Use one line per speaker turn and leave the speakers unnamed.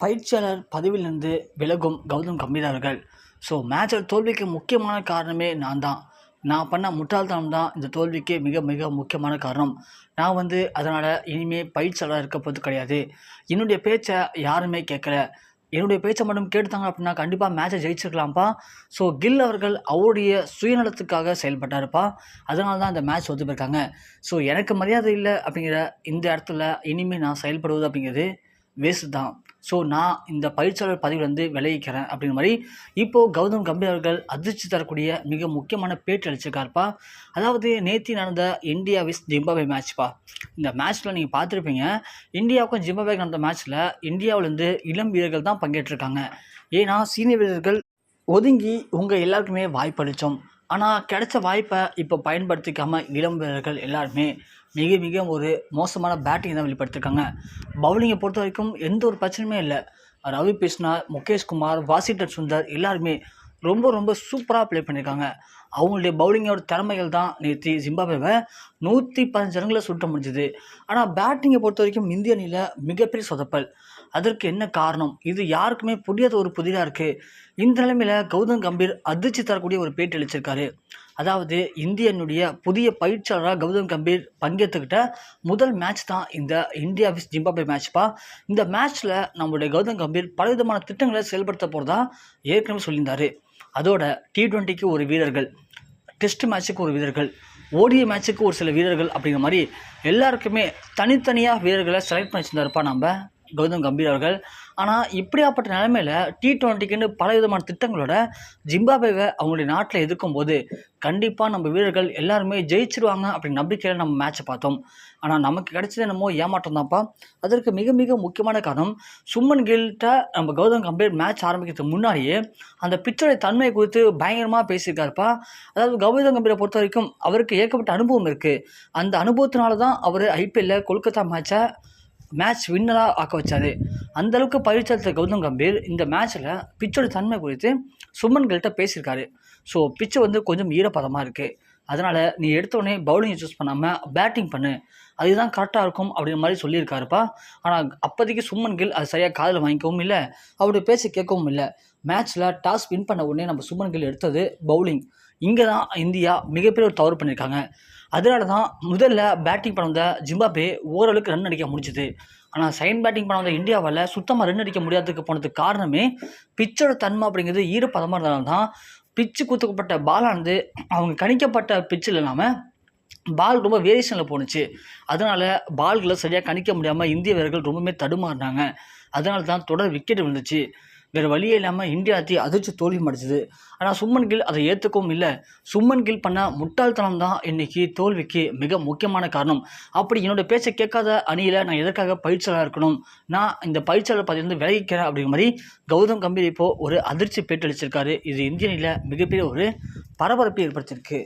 பயிற்சியாளர் பதவியிலிருந்து விலகும் கௌதம் கம்பீர் அவர்கள். ஸோ மேட்சில் தோல்விக்கு முக்கியமான காரணமே நான் தான் நான் பண்ண முட்டாள்தனம் தான் இந்த தோல்விக்கு மிக மிக முக்கியமான காரணம். நான் வந்து அதனால் இனிமேல் பயிற்சியாளராக இருக்க போது கிடையாது. என்னுடைய பேச்சை யாருமே கேட்கல. என்னுடைய பேச்சை மட்டும் கேட்டுத்தாங்க அப்படின்னா கண்டிப்பாக மேட்சை ஜெயிச்சிருக்கலாம்ப்பா. ஸோ கில் அவர்கள் அவருடைய சுயநலத்துக்காக செயல்பட்டாருப்பா. அதனால தான் இந்த மேட்ச் ஒத்து போயிருக்காங்க. ஸோ எனக்கு மரியாதை இல்லை அப்படிங்கிற இந்த இடத்துல இனிமேல் நான் செயல்படுவது அப்படிங்கிறது வேஸ்ட் தான். ஸோ நான் இந்த பயிற்சியாளர் பதவியிலிருந்து விளைவிக்கிறேன் அப்படிங்கிற மாதிரி இப்போது கௌதம் கம்பீர் அவர்கள் அதிர்ச்சி தரக்கூடிய மிக முக்கியமான பேட்டி அளிச்சிருக்காருப்பா. அதாவது நேத்தி நடந்த இந்தியா விஸ் ஜிம்பாபே மேட்ச்ப்பா இந்த மேட்ச்சில் நீங்கள் பார்த்துருப்பீங்க இந்தியாவுக்கும் ஜிம்பாபேக்கு நடந்த மேட்ச்சில் இந்தியாவிலேருந்து இளம் வீரர்கள் தான் பங்கேற்றிருக்காங்க. ஏன்னா சீனியர் வீரர்கள் ஒதுங்கி உங்கள் எல்லாருக்குமே வாய்ப்பு அளித்தோம் ஆனால் கிடைச்ச வாய்ப்பை இப்போ பயன்படுத்திக்காமல் இளம் வீரர்கள் எல்லாருமே மிக மிக ஒரு மோசமான பேட்டிங் தான் வெளிப்படுத்திருக்காங்க. பவுலிங்கை பொறுத்த வரைக்கும் எந்த ஒரு பிரச்சனையுமே இல்லை. ரவி கிருஷ்ணா முகேஷ் குமார் வாசிட்டர் சுந்தர் எல்லாருமே ரொம்ப ரொம்ப சூப்பராக ப்ளே பண்ணியிருக்காங்க அவங்களுடைய பவுலிங்கோட திறமைகள் தான் நேற்று ஜிம்பாபேவை நூற்றி பதினஞ்சு ரன்களை சுட்ட முடிஞ்சுது. ஆனால் பேட்டிங்கை பொறுத்த வரைக்கும் இந்திய அணியில் மிகப்பெரிய சொதப்பல். அதற்கு என்ன காரணம்? இது யாருக்குமே புரியாத ஒரு புதிராக இருக்குது இந்த நிலைமையில் கௌதம் கம்பீர் அதிர்ச்சி தரக்கூடிய ஒரு பேட்டி அளிச்சிருக்காரு. அதாவது இந்தியனுடைய புதிய பயிற்சியாளராக கௌதம் கம்பீர் பங்கேற்றுக்கிட்ட முதல் மேட்ச் தான் இந்த இந்தியா விஸ் ஜிம்பாபே மேட்ச்ப்பா இந்த மேட்ச்சில் நம்மளுடைய கௌதம் கம்பீர் பலவிதமான திட்டங்களை செயல்படுத்த போகிறதா ஏற்கனவே சொல்லியிருந்தார். அதோட டி ட்வெண்ட்டிக்கு ஒரு வீரர்கள் டெஸ்ட் மேட்ச்சுக்கு ஒரு வீரர்கள் ஓடிய மேட்ச்சுக்கு ஒரு சில வீரர்கள் அப்படிங்கிற மாதிரி எல்லாருக்குமே தனித்தனியாக வீரர்களை செலக்ட் பண்ணி வச்சுருந்தாருப்பா நம்ம கௌதம் கம்பீர் அவர்கள். ஆனால் இப்படியாப்பட்ட நிலைமையில் டி டுவெண்ட்டிக்குன்னு பல விதமான திட்டங்களோட ஜிம்பாபேவை அவங்களுடைய நாட்டில் எதிர்க்கும் போது கண்டிப்பாக நம்ம வீரர்கள் எல்லாருமே ஜெயிச்சிருவாங்க அப்படின்னு நம்பிக்கையில் நம்ம மேட்ச்சை பார்த்தோம். ஆனால் நமக்கு கிடைச்சது என்னமோ ஏமாற்றம் தான்ப்பா. அதற்கு மிக மிக முக்கியமான காரணம் சும்மன் கில்கிட்ட நம்ம கௌதம் கம்பீர் மேட்ச் ஆரம்பிக்கிறதுக்கு முன்னாடியே அந்த பிச்சோடைய தன்மை குறித்து பயங்கரமாக பேசியிருக்காருப்பா. அதாவது கௌதம் கம்பீரை பொறுத்த வரைக்கும் அவருக்கு ஏற்கப்பட்ட அனுபவம் இருக்குது அந்த அனுபவத்தினால தான் அவர் ஐபிஎல்லில் கொல்கத்தா மேட்சை மேட்ச் வின்னராக ஆக்க வச்சாரு. அந்தளவுக்கு பயிற்சி அளித்த கௌதம் கம்பீர் இந்த மேட்ச்சில் பிச்சோட தன்மை குறித்து சுமன்கள்கிட்ட பேசியிருக்காரு. ஸோ பிச்சு வந்து கொஞ்சம் ஈரப்பதமாக இருக்குது அதனால் நீ எடுத்தோடனே பவுலிங்கை சூஸ் பண்ணாமல் பேட்டிங் பண்ணு. அதுதான் கரெக்டாக இருக்கும் அப்படிங்கிற மாதிரி சொல்லியிருக்காருப்பா. ஆனால் அப்போதைக்கு சுமன் கில் அது சரியாக காதில் வாங்கிக்கவும் இல்லை அவருடைய பேச கேட்கவும் இல்லை. மேட்ச்சில் டாஸ் வின் பண்ண உடனே நம்ம சுமன் கில் எடுத்தது பவுலிங் இங்கே தான் இந்தியா மிகப்பெரிய ஒரு தவறு பண்ணியிருக்காங்க. அதனால தான் முதல்ல பேட்டிங் பண்ண வந்த ஜிம்பாபே ஓரளவுக்கு ரன் அடிக்க முடிஞ்சுது. ஆனால் சைன் பேட்டிங் பண்ண வந்த இந்தியாவால் சுத்தமாக ரன் அடிக்க முடியாததுக்கு போனதுக்கு காரணமே பிச்சோட தன்மை அப்படிங்கிறது ஈரப்பதமாக இருந்தனால தான் பிச்சு குத்துக்கப்பட்ட பாலானது அவங்க கணிக்கப்பட்ட பிச்சில் இல்லாமல் பால் ரொம்ப வேரியேஷனில் போணுச்சு. அதனால் பால்களை சரியாக கணிக்க முடியாமல் இந்திய வீரர்கள் ரொம்பவுமே தடுமாறினாங்க. அதனால தான் தொடர் விக்கெட் விழுந்துச்சு. வேறு வழியே இல்லாமல் இந்தியா அத்தி அதிர்ச்சி தோல்வி மடிச்சது ஆனால் சும்மன் கில் அதை ஏற்றுக்கவும் இல்லை. சும்மன் கில் பண்ண முட்டாள்தனம் தான் இன்னைக்கு தோல்விக்கு மிக முக்கியமான காரணம். அப்படி என்னோட பேச்சை கேட்காத அணியில் நான் எதற்காக பயிற்சியாளராக இருக்கணும்? நான் இந்த பயிற்சியாளர் பதவியிலிருந்து விலகிக்கிறேன் அப்படிங்கிற மாதிரி கௌதம் கம்பீர் இப்போது ஒரு அதிர்ச்சி பேட்டளிச்சிருக்காரு. இது இந்திய அணியில் மிகப்பெரிய ஒரு பரபரப்பை ஏற்படுத்தியிருக்கு.